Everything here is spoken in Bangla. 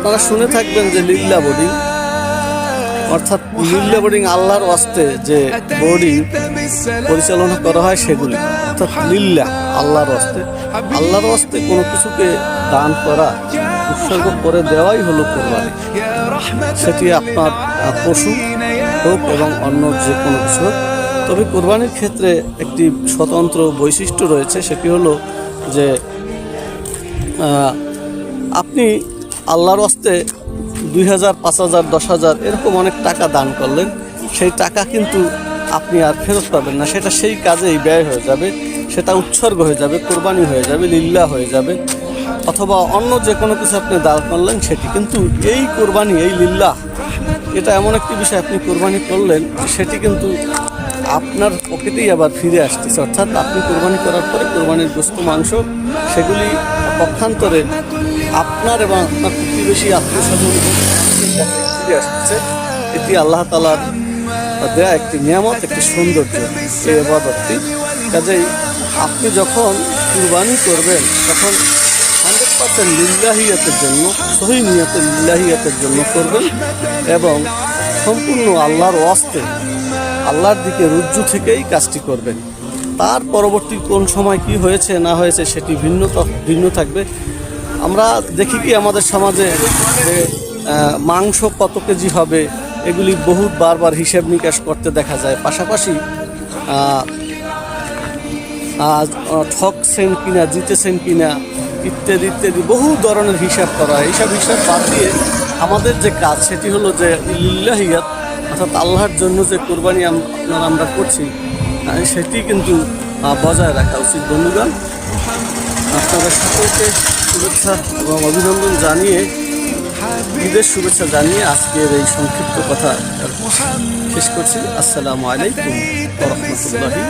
আপনারা শুনে থাকবেন যে লিল্লা বোর্ডিং অর্থাৎ লিল্লা বোর্ডিং আল্লাহর ওয়াস্তে যে বোর্ডিং পরিচালনা করা হয় সেগুলি, অর্থাৎ লিল্লা আল্লাহর ওয়াস্তে। আল্লাহর ওয়াস্তে কোনো কিছুকে দান করা, উৎসর্গ করে দেওয়াই হলো কোরবানি। সেটি আপনার পশু হোক এবং অন্য যে কোনো কিছু তবে কোরবানির ক্ষেত্রে একটি স্বতন্ত্র বৈশিষ্ট্য রয়েছে, সেটি হলো যে আপনি আল্লাহর হস্তে দুই হাজার, পাঁচ হাজার, দশ হাজার এরকম অনেক টাকা দান করলেন। সেই টাকা কিন্তু আপনি আর ফেরত পাবেন না। সেটা সেই কাজেই ব্যয় হয়ে যাবে, সেটা উৎসর্গ হয়ে যাবে, কোরবানি হয়ে যাবে, লিল্লা হয়ে যাবে, অথবা অন্য যে কোনো কিছু আপনি দান করলেন, সেটি। কিন্তু এই কোরবানি, এই লিল্লা, এটা এমন একটি বিষয়, আপনি কোরবানি করলেন, সেটি কিন্তু আপনার পকেটেই আবার ফিরে আসতেছে। অর্থাৎ আপনি কোরবানি করার পরে কোরবানির গোস্ত মাংস, সেগুলি পক্ষান্তরে আপনার এবং আপনার প্রতিবেশী আত্মীয় স্বজন ফিরে আসতেছে এটি আল্লাহ তালার দেয়া একটি নিয়ামত, একটি সৌন্দর্য এই এবাদতটি কাজেই আপনি যখন কুরবানি করবেন, তখন হান্ড্রেড পার্সেন্ট লিল্লাহিয়াতের জন্য, সহি নিয়তের লিল্লাহিয়াতের জন্য করবেন এবং সম্পূর্ণ আল্লাহর ওয়াস্তে, আল্লাহর দিকে রুজ্জু থেকেই কাজটি করবেন। তার পরবর্তী কোন সময় কি হয়েছে, না হয়েছে, সেটি ভিন্ন ভিন্ন থাকবে। আমরা দেখি কি আমাদের সমাজে যে মাংস কত কেজি হবে, এগুলি বহুত বারবার হিসেব নিকাশ করতে দেখা যায়। পাশাপাশি ঠকছেন কিনা জিতেছেন কিনা, ইত্যাদি ইত্যাদি বহু ধরনের হিসাব করা হয়। এইসব হিসাব বাদ দিয়ে আমাদের যে কাজ, সেটি হলো যে লিল্লাহিয়াত অর্থাৎ আল্লাহর জন্য যে কোরবানি আপনারা আমরা করছি সেটি কিন্তু বজায় রাখা উচিত। বন্ধুগণ আপনাদের সকলকে শুভেচ্ছা এবং অভিনন্দন জানিয়ে, ঈদের শুভেচ্ছা জানিয়ে আজকের এই সংক্ষিপ্ত কথা শেষ করছি। আসসালামু আলাইকুম রহমতুল্লাহি